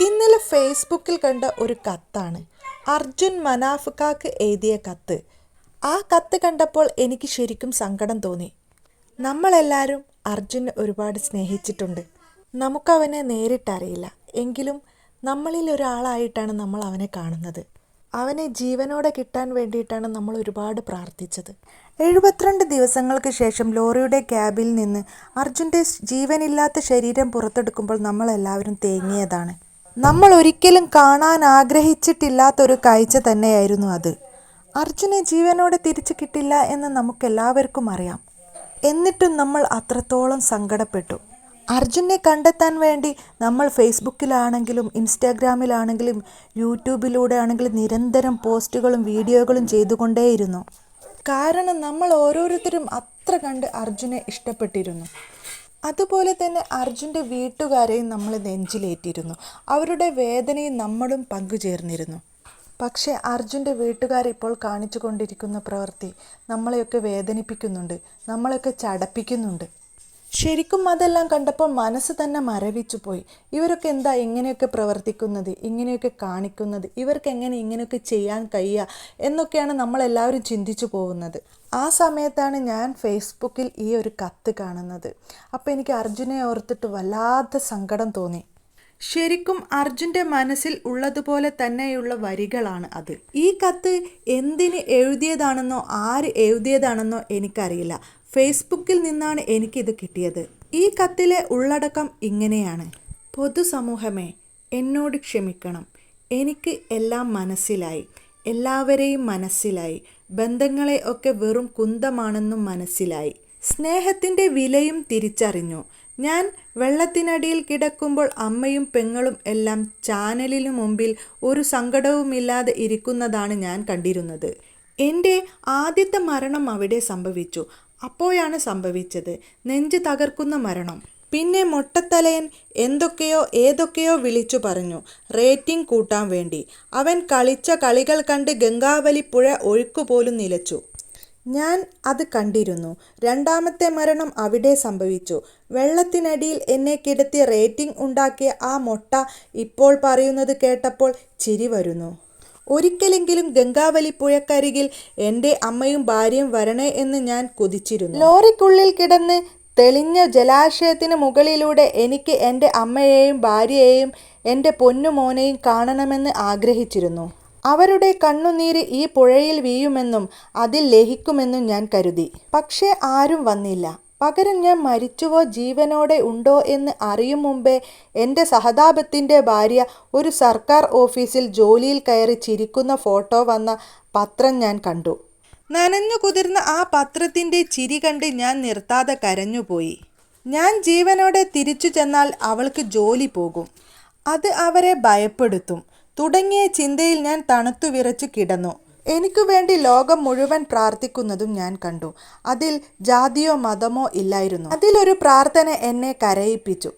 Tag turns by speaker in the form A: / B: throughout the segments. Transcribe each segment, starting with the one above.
A: ഇന്നലെ ഫേസ്ബുക്കിൽ കണ്ട ഒരു കത്താണ്. അർജുൻ മനാഫുക്കാക്ക് എഴുതിയ കത്ത്. ആ കത്ത് കണ്ടപ്പോൾ എനിക്ക് ശരിക്കും സങ്കടം തോന്നി. നമ്മളെല്ലാവരും അർജുനെ ഒരുപാട് സ്നേഹിച്ചിട്ടുണ്ട്. നമുക്കവനെ നേരിട്ടറിയില്ല. എങ്കിലും നമ്മളിൽ ഒരാളായിട്ടാണ് നമ്മൾ അവനെ കാണുന്നത്. അവനെ ജീവനോടെ കിട്ടാൻ വേണ്ടിയിട്ടാണ് നമ്മൾ ഒരുപാട് പ്രാർത്ഥിച്ചത്. എഴുപത്തിരണ്ട് ദിവസങ്ങൾക്ക് ശേഷം ലോറിയുടെ ക്യാബിൽ നിന്ന് അർജുന്റെ ജീവനില്ലാത്ത ശരീരം പുറത്തെടുക്കുമ്പോൾ നമ്മളെല്ലാവരും തേങ്ങിയതാണ്. നമ്മൾ ഒരിക്കലും കാണാൻ ആഗ്രഹിച്ചിട്ടില്ലാത്തൊരു കാഴ്ച തന്നെയായിരുന്നു അത്. അർജുനെ ജീവനോടെ തിരിച്ചു കിട്ടില്ല എന്ന് നമുക്കെല്ലാവർക്കും അറിയാം. എന്നിട്ടും നമ്മൾ അത്രത്തോളം സങ്കടപ്പെട്ടു. അർജുനെ കണ്ടെത്താൻ വേണ്ടി നമ്മൾ ഫേസ്ബുക്കിലാണെങ്കിലും ഇൻസ്റ്റാഗ്രാമിലാണെങ്കിലും യൂട്യൂബിലൂടെ ആണെങ്കിലും നിരന്തരം പോസ്റ്റുകളും വീഡിയോകളും ചെയ്തുകൊണ്ടേയിരുന്നു. കാരണം നമ്മൾ ഓരോരുത്തരും അത്ര കണ്ട് അർജുനെ ഇഷ്ടപ്പെട്ടിരുന്നു. അതുപോലെ തന്നെ അർജുന്റെ വീട്ടുകാരെയും നമ്മൾ നെഞ്ചിലേറ്റിരുന്നു അവരുടെ വേദനയും നമ്മളും പങ്കുചേർന്നിരുന്നു. പക്ഷേ അർജുന്റെ വീട്ടുകാർ ഇപ്പോൾ കാണിച്ചു കൊണ്ടിരിക്കുന്ന പ്രവൃത്തി നമ്മളെയൊക്കെ വേദനിപ്പിക്കുന്നുണ്ട് നമ്മളെയൊക്കെ ചടപ്പിക്കുന്നുണ്ട്. ശരിക്കും അതെല്ലാം കണ്ടപ്പോൾ മനസ്സ് തന്നെ മരവിച്ചു പോയി. ഇവരൊക്കെ എന്താ ഇങ്ങനെയൊക്കെ പ്രവർത്തിക്കുന്നത് ഇങ്ങനെയൊക്കെ കാണിക്കുന്നത് ഇവർക്ക് എങ്ങനെ ഇങ്ങനെയൊക്കെ ചെയ്യാൻ കഴിയുക എന്നൊക്കെയാണ് നമ്മളെല്ലാവരും ചിന്തിച്ചു പോകുന്നത്. ആ സമയത്താണ് ഞാൻ ഫേസ്ബുക്കിൽ ഈ ഒരു കത്ത് കാണുന്നത്. അപ്പോൾ എനിക്ക് അർജുനെ ഓർത്തിട്ട് വല്ലാത്ത സങ്കടം തോന്നി. ശരിക്കും അർജുന്റെ മനസ്സിൽ ഉള്ളതുപോലെ തന്നെയുള്ള വരികളാണ് അത്. ഈ കത്ത് എന്തിന് എഴുതിയതാണെന്നോ ആര് എഴുതിയതാണെന്നോ എനിക്കറിയില്ല. ഫേസ്ബുക്കിൽ നിന്നാണ് എനിക്കിത് കിട്ടിയത്. ഈ കത്തിലെ ഉള്ളടക്കം ഇങ്ങനെയാണ്. പൊതുസമൂഹമേ എന്നോട് ക്ഷമിക്കണം. എനിക്ക് എല്ലാം മനസ്സിലായി. എല്ലാവരെയും മനസ്സിലായി. ബന്ധങ്ങളെ ഒക്കെ വെറും കുന്തമാണെന്നും മനസ്സിലായി. സ്നേഹത്തിന്റെ വിലയും തിരിച്ചറിഞ്ഞു. ഞാൻ വെള്ളത്തിനടിയിൽ കിടക്കുമ്പോൾ അമ്മയും പെങ്ങളും എല്ലാം ചാനലിനു മുമ്പിൽ ഒരു സങ്കടവുമില്ലാതെ ഇരിക്കുന്നതാണ് ഞാൻ കണ്ടിരുന്നത്. എന്റെ ആദ്യത്തെ മരണം അവിടെ സംഭവിച്ചു. അപ്പോഴാണ് സംഭവിച്ചത്. നെഞ്ച് തകർക്കുന്ന മരണം. പിന്നെ മൊട്ടത്തലയൻ എന്തൊക്കെയോ ഏതൊക്കെയോ വിളിച്ചു പറഞ്ഞു. റേറ്റിംഗ് കൂട്ടാൻ വേണ്ടി. അവൻ കളിച്ച കളികൾ കണ്ട് ഗംഗാവലി പുഴ ഒഴുക്കുപോലും നിലച്ചു. ഞാൻ അത് കണ്ടിരുന്നു. രണ്ടാമത്തെ മരണം അവിടെ സംഭവിച്ചു. വെള്ളത്തിനടിയിൽ എന്നെ കിടത്തി റേറ്റിംഗ് ഉണ്ടാക്കിയ ആ മൊട്ട ഇപ്പോൾ പറയുന്നത് കേട്ടപ്പോൾ ചിരി വരുന്നു. ഒരിക്കലെങ്കിലും ഗംഗാവലി പുഴക്കരികിൽ എന്റെ അമ്മയും ഭാര്യയും വരണേ എന്ന് ഞാൻ കൊതിച്ചിരുന്നു. ലോറിക്കുള്ളിൽ കിടന്ന് തെളിഞ്ഞ ജലാശയത്തിന് മുകളിലൂടെ എനിക്ക് എന്റെ അമ്മയെയും ഭാര്യയെയും എന്റെ പൊന്നുമോനെയും കാണണമെന്ന് ആഗ്രഹിച്ചിരുന്നു. അവരുടെ കണ്ണുനീര് ഈ പുഴയിൽ വീയുമെന്നും അതിൽ ലഹിക്കുമെന്നും ഞാൻ കരുതി. പക്ഷേ ആരും വന്നില്ല. പകരം ഞാൻ മരിച്ചുവോ ജീവനോടെ ഉണ്ടോ എന്ന് അറിയും മുമ്പേ എന്റെ സഹതാപത്തിന്റെ ഭാര്യ ഒരു സർക്കാർ ഓഫീസിൽ ജോലിയിൽ കയറി ചിരിക്കുന്ന ഫോട്ടോ വന്ന പത്രം ഞാൻ കണ്ടു. നനഞ്ഞു കുതിർന്ന ആ പത്രത്തിന്റെ ചിരി കണ്ട് ഞാൻ നിർത്താതെ കരഞ്ഞുപോയി. ഞാൻ ജീവനോടെ തിരിച്ചു ചെന്നാൽ അവൾക്ക് ജോലി പോകും. അത് അവരെ ഭയപ്പെടുത്തും. തുടങ്ങിയ ചിന്തയിൽ ഞാൻ തണുത്തു വിറച്ചു കിടന്നു. എനിക്കു വേണ്ടി ലോകം മുഴുവൻ പ്രാർത്ഥിക്കുന്നതും ഞാൻ കണ്ടു. അതിൽ ജാതിയോ മതമോ ഇല്ലായിരുന്നു. അതിലൊരു പ്രാർത്ഥന എന്നെ കരയിപ്പിച്ചു.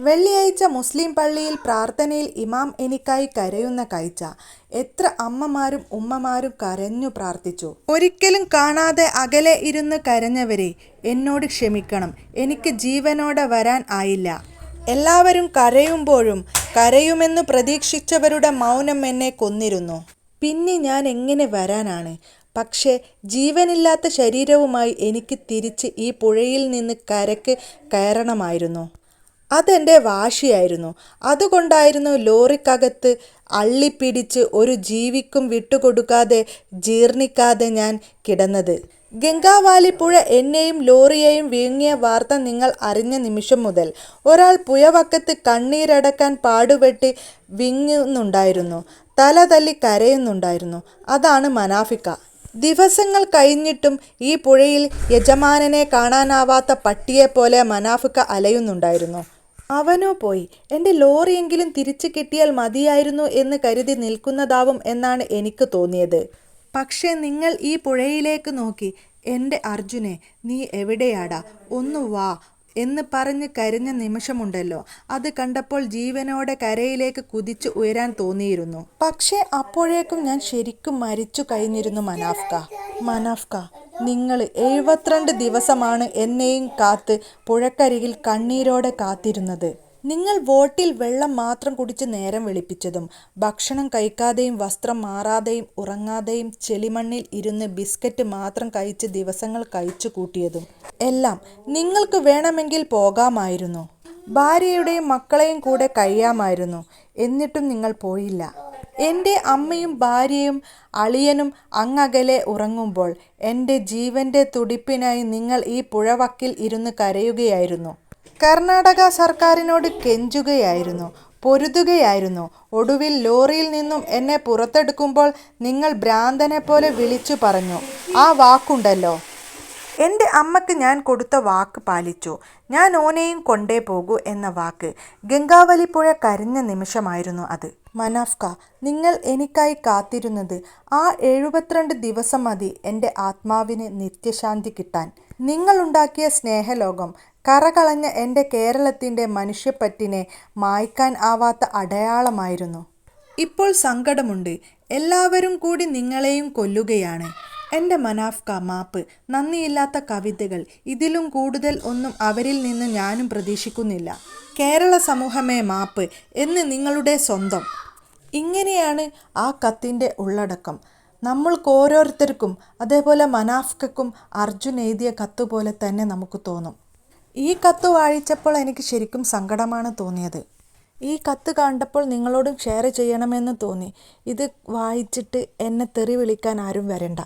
A: വെള്ളിയാഴ്ച മുസ്ലിം പള്ളിയിൽ പ്രാർത്ഥനയിൽ ഇമാം എനിക്കായി കരയുന്ന കാഴ്ച. എത്ര അമ്മമാരും ഉമ്മമാരും കരഞ്ഞു പ്രാർത്ഥിച്ചു. ഒരിക്കലും കാണാതെ അകലെ ഇരുന്ന് കരഞ്ഞവരെ എന്നോട് ക്ഷമിക്കണം. എനിക്ക് ജീവനോടെ വരാൻ ആയില്ല. എല്ലാവരും കരയുമ്പോഴും കരയുമെന്ന് പ്രതീക്ഷിച്ചവരുടെ മൗനം എന്നെ കൊന്നിരുന്നു. പിന്നെ ഞാൻ എങ്ങനെ വരാനാണ്? പക്ഷേ ജീവനില്ലാത്ത ശരീരവുമായി എനിക്ക് തിരിച്ച് ഈ പുഴയിൽ നിന്ന് കരക്ക് കയറണമായിരുന്നു. അതെന്റെ വാശിയായിരുന്നു. അതുകൊണ്ടായിരുന്നു ലോറിക്കകത്ത് അള്ളിപ്പിടിച്ച് ഒരു ജീവിക്കും വിട്ടുകൊടുക്കാതെ ജീർണിക്കാതെ ഞാൻ കിടന്നത്. ഗംഗാവാലിപ്പുഴ എന്നെയും ലോറിയെയും വിഴുങ്ങിയ വാർത്ത നിങ്ങൾ അറിഞ്ഞ നിമിഷം മുതൽ ഒരാൾ പുയവക്കത്ത് കണ്ണീരടക്കാൻ പാടുപെട്ട് വിങ്ങുന്നുണ്ടായിരുന്നു. തല തല്ലി കരയുന്നുണ്ടായിരുന്നു. അതാണ് മനാഫിക്ക. ദിവസങ്ങൾ കഴിഞ്ഞിട്ടും ഈ പുഴയിൽ യജമാനനെ കാണാനാവാത്ത പട്ടിയെപ്പോലെ മനാഫിക്ക അലയുന്നുണ്ടായിരുന്നു. അവനോ പോയി. എന്റെ ലോറിയെങ്കിലും തിരിച്ചു കിട്ടിയാൽ മതിയായിരുന്നു എന്ന് കരുതി നിൽക്കുന്നതാവും എന്നാണ് എനിക്ക് തോന്നിയത്. പക്ഷേ നിങ്ങൾ ഈ പുഴയിലേക്ക് നോക്കി. എന്റെ അർജുനെ നീ എവിടെയാടാ? ഒന്ന് വാ എന്ന് പറഞ്ഞ് കരഞ്ഞ നിമിഷമുണ്ടല്ലോ. അത് കണ്ടപ്പോൾ ജീവനോടെ കരയിലേക്ക് കുതിച്ചു ഉയരാൻ തോന്നിയിരുന്നു. പക്ഷേ അപ്പോഴേക്കും ഞാൻ ശരിക്കും മരിച്ചു കഴിഞ്ഞിരുന്നു മനാഫ്ക. മനാഫ്ക നിങ്ങൾ എഴുപത്തിരണ്ട് ദിവസമാണ് എന്നെയും കാത്ത് പുഴക്കരികിൽ കണ്ണീരോടെ കാത്തിരുന്നത്. നിങ്ങൾ വോട്ടിൽ വെള്ളം മാത്രം കുടിച്ച് നേരം വെളുപ്പിച്ചതും ഭക്ഷണം കഴിക്കാതെയും വസ്ത്രം മാറാതെയും ഉറങ്ങാതെയും ചെളിമണ്ണിൽ ഇരുന്ന് ബിസ്ക്കറ്റ് മാത്രം കഴിച്ച് ദിവസങ്ങൾ കഴിച്ചു കൂട്ടിയതും എല്ലാം നിങ്ങൾക്ക് വേണമെങ്കിൽ പോകാമായിരുന്നു. ഭാര്യയുടെയും മക്കളെയും കൂടെ കഴിയാമായിരുന്നു. എന്നിട്ടും നിങ്ങൾ പോയില്ല. എന്റെ അമ്മയും ഭാര്യയും അളിയനും അങ്ങകലെ ഉറങ്ങുമ്പോൾ എന്റെ ജീവന്റെ തുടിപ്പിനായി നിങ്ങൾ ഈ പുഴവക്കിൽ ഇരുന്ന് കരയുകയായിരുന്നു. കർണാടക സർക്കാരിനോട് കെഞ്ചുകയായിരുന്നു പൊരുതുകയായിരുന്നു. ഒടുവിൽ ലോറിയിൽ നിന്നും എന്നെ പുറത്തെടുക്കുമ്പോൾ നിങ്ങൾ ഭ്രാന്തനെ പോലെ വിളിച്ചു പറഞ്ഞു ആ വാക്കുണ്ടല്ലോ എന്റെ അമ്മയ്ക്ക് ഞാൻ കൊടുത്ത വാക്ക് പാലിച്ചു. ഞാൻ ഓനെയും കൊണ്ടേ പോകൂ എന്ന വാക്ക്. ഗംഗാവലി പുഴ കരഞ്ഞ നിമിഷമായിരുന്നു അത്. മനാഫ്ക നിങ്ങൾ എനിക്കായി കാത്തിരുന്നത് ആ എഴുപത്തിരണ്ട് ദിവസം മതി എന്റെ ആത്മാവിന് നിത്യശാന്തി കിട്ടാൻ. നിങ്ങളുണ്ടാക്കിയ സ്നേഹലോകം കറകളഞ്ഞ എന്റെ കേരളത്തിന്റെ മനുഷ്യപ്പറ്റിനെ മായ്ക്കാൻ ആവാത്ത അടയാളമായിരുന്നു. ഇപ്പോൾ സങ്കടമുണ്ട്. എല്ലാവരും കൂടി നിങ്ങളെയും കൊല്ലുകയാണ്. എന്റെ മനാഫ്ക മാപ്പ് നന്ദിയില്ലാത്ത കവിതകൾ ഇതിലും കൂടുതൽ ഒന്നും അവരിൽ നിന്ന് ഞാനും പ്രതീക്ഷിക്കുന്നില്ല. കേരള സമൂഹമേ മാപ്പ് എന്ന് നിങ്ങളുടെ സ്വന്തം. ഇങ്ങനെയാണ് ആ കത്തിന്റെ ഉള്ളടക്കം. നമ്മൾക്ക് ഓരോരുത്തർക്കും അതേപോലെ മനാഫ്കക്കും അർജുൻ എഴുതിയ കത്ത് പോലെ തന്നെ നമുക്ക് തോന്നും. ഈ കത്ത് വായിച്ചപ്പോൾ എനിക്ക് ശരിക്കും സങ്കടമാണ് തോന്നിയത്. ഈ കത്ത് കണ്ടപ്പോൾ നിങ്ങളോടും ഷെയർ ചെയ്യണമെന്ന് തോന്നി. ഇത് വായിച്ചിട്ട് എന്നെ തെറി വിളിക്കാൻ ആരും വരണ്ട.